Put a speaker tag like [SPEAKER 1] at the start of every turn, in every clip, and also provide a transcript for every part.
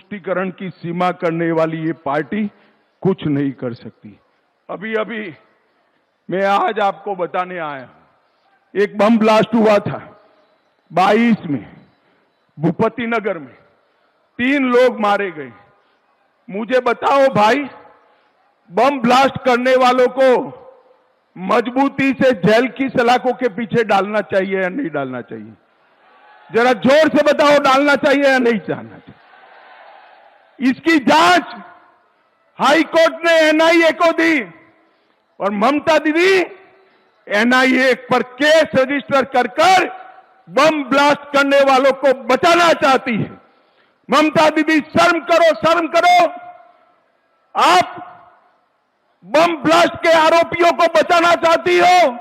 [SPEAKER 1] तुष्टिकरण की सीमा करने वाली ये पार्टी कुछ नहीं कर सकती। अभी अभी मैं आज आपको बताने आया एक बम ब्लास्ट हुआ था 22 में, भूपति नगर में। तीन लोग मारे गए। मुझे बताओ भाई, बम ब्लास्ट करने वालों को मजबूती से जेल की सलाखों के पीछे डालना चाहिए या नहीं डालना चाहिए? जरा ज़ोर से बताओ, डालना चाहिए या नहीं चाहिए इसकी जाँच हाई कोर्ट ने एनआईए को दी। और ममता दीदी, एनआईए पर केस रजिस्टर कर कर बम ब्लास्ट करने वालों को बचाना चाहती है। ममता दीदी, शर्म करो शर्म करो। आप बम ब्लास्ट के आरोपियों को बचाना चाहती हो।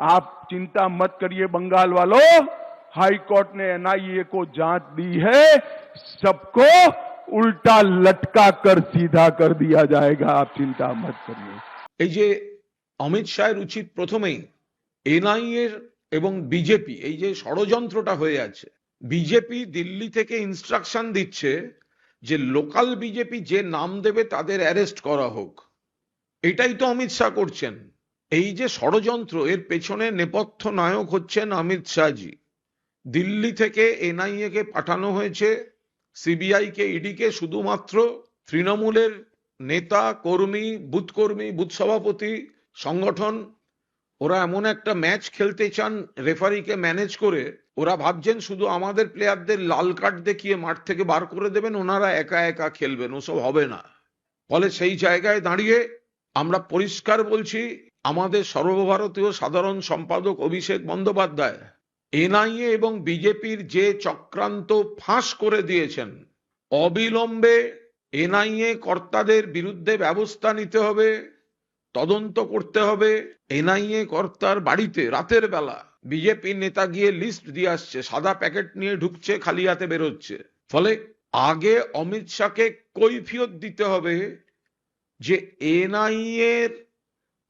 [SPEAKER 1] आप चिंता मत करिए बंगाल वालों। हाई कोर्ट ने एनआईए को जाँच दी है। सबको উল্টা লটকা কর সিধা কর দিয়া যায়গা আপ চিন্তা মত করিয়ে
[SPEAKER 2] এই যে অমিত শাহের উচিত প্রথমেই এনআই এর এবং বিজেপি, এই যে ষড়যন্ত্রটা হয়ে আছে, বিজেপি দিল্লি থেকে ইনস্ট্রাকশন দিচ্ছে যে লোকাল বিজেপি যে নাম দেবে তাদের অ্যারেস্ট করা হোক। এটাই তো অমিত শাহ করছেন। এই যে ষড়যন্ত্র, এর পেছনে নেপথ্য নায়ক হচ্ছেন অমিত শাহজি। দিল্লি থেকে এনআইএ কে পাঠানো হয়েছে সিবিআই কে ইডি কে শুধুমাত্র তৃণমূলের নেতা, কর্মী, বুথ কর্মী, বুথ সভাপতি, সংগঠন, ওরা এমন একটা ম্যাচ খেলতে চান রেফারিকে ম্যানেজ করে, ওরা ভাবছেন শুধু আমাদের প্লেয়ারদের লাল কার্ড দেখিয়ে মাঠ থেকে বার করে দেবেন, ওনারা একা একা খেলবেন, ওসব হবে না। ফলে সেই জায়গায় দাঁড়িয়ে আমরা পরিষ্কার বলছি, আমাদের সর্বভারতীয় সাধারণ সম্পাদক অভিষেক বন্দ্যোপাধ্যায় এনআইএ এবং বিজেপির যে চক্রান্ত ফাঁস করে দিয়েছেন, অবিলম্বে এনআইএ কর্তাদের বিরুদ্ধে ব্যবস্থা নিতে হবে, তদন্ত করতে হবে। এনআইএ কর্তার বাড়িতে রাতের বেলা বিজেপি নেতা গিয়ে লিস্ট দিয়ে আসছে, সাদা প্যাকেট নিয়ে ঢুকছে খালি হাতে বেরোচ্ছে। ফলে আগে অমিত শাহকে কৈফিয়ত দিতে হবে যে এনআইএর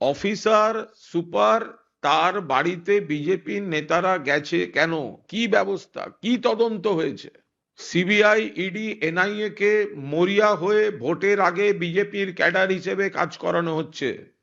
[SPEAKER 2] অফিসার, সুপার তার বাড়িতে বিজেপির নেতারা গেছে কেন? কি ব্যবস্থা? কি তদন্ত হয়েছে? সিবিআই, ইডি, এনআইএ কে মরিয়া হয়ে ভোটের আগে বিজেপির ক্যাডার হিসেবে কাজ করানো হচ্ছে।